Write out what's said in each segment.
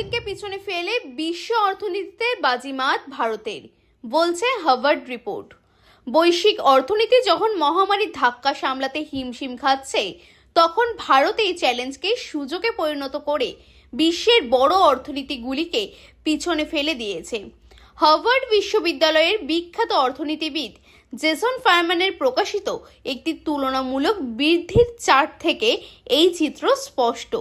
চীনকে পিছনে ফেলে বিশ্ব অর্থনীতিতে বাজিমাত ভারতের, বলছে হার্ভার্ড রিপোর্ট। বৈশ্বিক অর্থনীতি যখন মহামারীর ধাক্কা সামলাতে হিমশিম খাচ্ছে, তখন ভারত এই চ্যালেঞ্জকে সুযোগে পরিণত করে বিশ্বের বড় অর্থনীতিগুলিকে পিছনে ফেলে দিয়েছে। হার্ভার্ড বিশ্ববিদ্যালয়ের বিখ্যাত অর্থনীতিবিদ জেসন ফারম্যানের প্রকাশিত একটি তুলনামূলক বৃদ্ধির চার্ট থেকে এই চিত্র স্পষ্ট।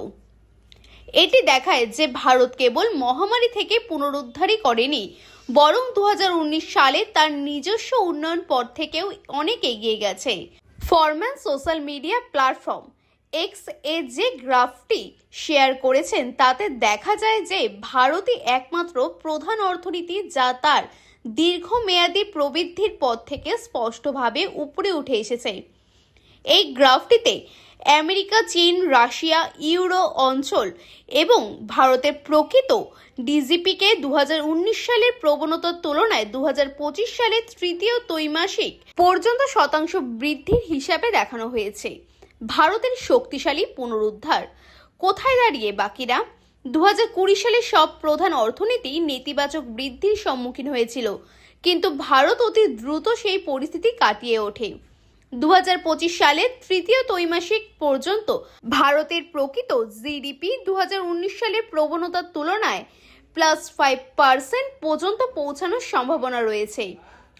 এটি দেখায় যে ভারত কেবল মহামারী থেকে পুনরুদ্ধারই করেনি, বরং দু হাজার উনিশ সালে তার নিজস্ব উন্নয়ন পথ থেকেও অনেক এগিয়ে গেছে। ফরম্যান সোশ্যাল মিডিয়া প্ল্যাটফর্ম এক্স এ যে গ্রাফটি শেয়ার করেছেন, তাতে দেখা যায় যে ভারতই একমাত্র প্রধান অর্থনীতি যা তার দীর্ঘমেয়াদী প্রবৃদ্ধির পথ থেকে স্পষ্টভাবে উপরে উঠে এসেছে। এই গ্রাফটিতে আমেরিকা, চীন, রাশিয়া, ইউরো অঞ্চল এবং ভারতের প্রকৃত ডিজিপিকে দু হাজার উনিশ সালের প্রবণতার তুলনায় দু হাজার পঁচিশ সালের তৃতীয় ত্রৈমাসিক পর্যন্ত শতাংশ বৃদ্ধির হিসাবে দেখানো হয়েছে। ভারতের শক্তিশালী পুনরুদ্ধার। কোথায় দাঁড়িয়ে বাকিরা? দু সালে সব প্রধান অর্থনীতি নেতিবাচক বৃদ্ধির সম্মুখীন হয়েছিল, কিন্তু ভারত অতি দ্রুত সেই পরিস্থিতি কাটিয়ে ওঠে। দু সালের তৃতীয় ত্রৈমাসিক পর্যন্ত ভারতের প্রকৃত জিডিপি দু হাজার উনিশ সালের প্রবণতার তুলনায় প্লাস ফাইভ পার্সেন্ট পর্যন্ত পৌঁছানোর সম্ভাবনা রয়েছে।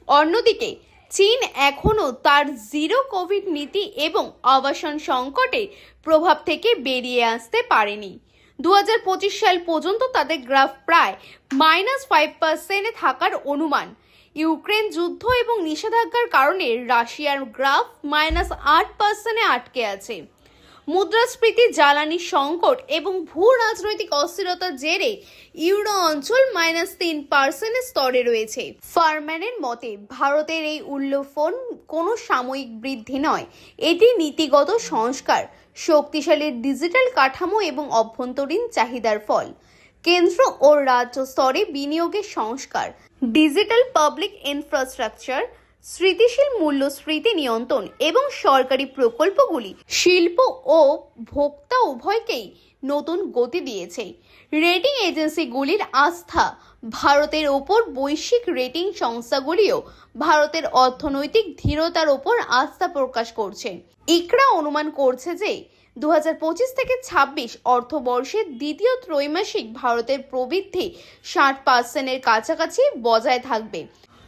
অন্যদিকে, চীন এখনও তার জিরো কোভিড নীতি এবং আবাসন সংকটের প্রভাব থেকে বেরিয়ে আসতে পারেনি। দুই হাজার পঁচিশ সাল পর্যন্ত তাদের গ্রাফ প্রায় মাইনাস ফাইভ পার্সেন্টে থাকার অনুমান। ইউক্রেন যুদ্ধ এবং নিষেধাজ্ঞার কারণে রাশিয়ার গ্রাফ মাইনাস আট পার্সেন্টে আটকে আছে। মুদ্রাস্ফীতি, জ্বালানি সংকট এবং ভূ রাজনৈতিক অস্থিরতার জেরে ইউরো অঞ্চল মাইনাস তিন পার্সেন্টের স্তরে রয়েছে। ফারম্যানের মতে, ভারতের এই উল্লফন কোনো সাময়িক বৃদ্ধি নয়। এটি নীতিগত সংস্কার, শক্তিশালী ডিজিটাল কাঠামো এবং অভ্যন্তরীণ চাহিদার ফল। কেন্দ্র ও রাজ্য স্তরে বিনিয়োগের সংস্কার ডিজিটাল পাবলিক ইনফ্রাস্ট্রাকচার স্থিতিশীল মূল্যস্ফীতি নিয়ন্ত্রণ এবং সরকারি প্রকল্পগুলি শিল্প ও ভোক্তা উভয়কেই নতুন গতি দিয়েছে। রেটিং এজেন্সিগুলির আস্থা ভারতের ওপর বৈশ্বিক রেটিং সংস্থাগুলিও ভারতের অর্থনৈতিক ধীরতার ওপর আস্থা প্রকাশ করছে। ইকরা অনুমান করছে যে দু হাজার পঁচিশ থেকে ২৬ অর্থবর্ষের দ্বিতীয় ত্রৈমাসিক ভারতের প্রবৃদ্ধি ষাট পার্সেন্টের কাছাকাছি বজায় থাকবে।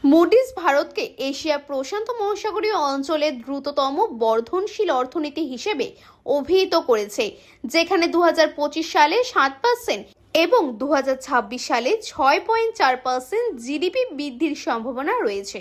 মুডিস ভারতকে এশিয়া প্রশান্ত মহাসাগরীয় অঞ্চলের দ্রুততম বর্ধনশীল অর্থনীতি হিসেবে অভিহিত করেছে, যেখানে দু হাজার পঁচিশ সালে সাত পার্সেন্ট এবং দু হাজার ছাব্বিশ সালে ছয় পয়েন্ট চার পার্সেন্ট জিডিপি বৃদ্ধির সম্ভাবনা রয়েছে।